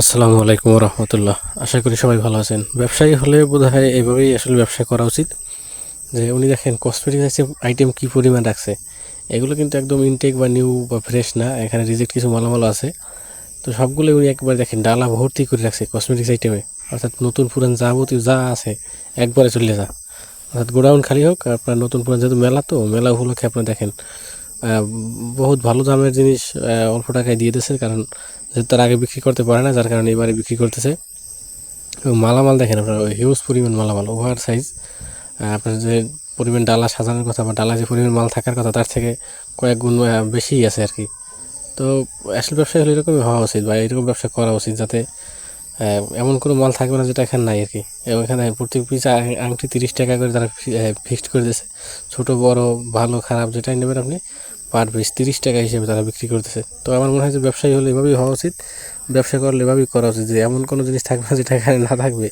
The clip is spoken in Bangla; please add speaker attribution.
Speaker 1: আসসালামু আলাইকুম রহমতুল্লাহ আশা করি সবাই ভালো আছেন। ব্যবসায়ী হলে বোধ হয় এইভাবেই আসলে ব্যবসা করা উচিত। যে উনি দেখেন কসমেটিক আইটেম কী পরিমাণ রাখছে। এগুলো কিন্তু একদম ইনটেক বা নিউ বা ফ্রেশ না। এখানে রিজেক্ট কিছু মালামাল আছে। তো সবগুলো উনি একবার দেখেন, ডালা ভর্তি করে রাখছে কসমেটিক্স আইটেমে অর্থাৎ নতুন পুরান যাবতীয় যা আছে, একবারে চলে যা। অর্থাৎ গোডাউন খালি হোক, আপনার নতুন পুরান যেহেতু মেলা তো, মেলা উপলক্ষে আপনার দেখেন বহুত ভালো দামের জিনিস অল্প টাকায় দিয়ে দিয়েছে কারণ তার আগে বিক্রি করতে পারে না, যার কারণে এবারে বিক্রি করতেছে। এবং মালামাল দেখেন আপনার হিউজ পরিমাণ মালামাল, ওভার সাইজ আপনার যে পরিমাণ ডালা সাজানোর কথা বা ডালা যে পরিমাণ মাল থাকার কথা, তার থেকে কয়েক গুণ বেশিই আছে আর কি। তো আসল ব্যবসা হলে এরকমই হওয়া উচিত বা এরকম ব্যবসা করা উচিত যাতে এমন কোনো মাল থাকবে না যেটা এখানে নাই আর কি। এবং এখানে প্রত্যেক পিস আংটি তিরিশ টাকা করে তারা ফিক্সড করে দিয়েছে। ছোটো, বড়, ভালো, খারাপ, যেটাই নেবেন আপনি পার পিস তিরিশ টাকা হিসেবে তারা বিক্রি করতেছে। তো আমার মনে হয় যে ব্যবসায়ী হলে এভাবেই হওয়া উচিত। ব্যবসা করলে এভাবেই করা উচিত যে এমন কোনো জিনিস থাকবে যেটা এখানে না থাকবে।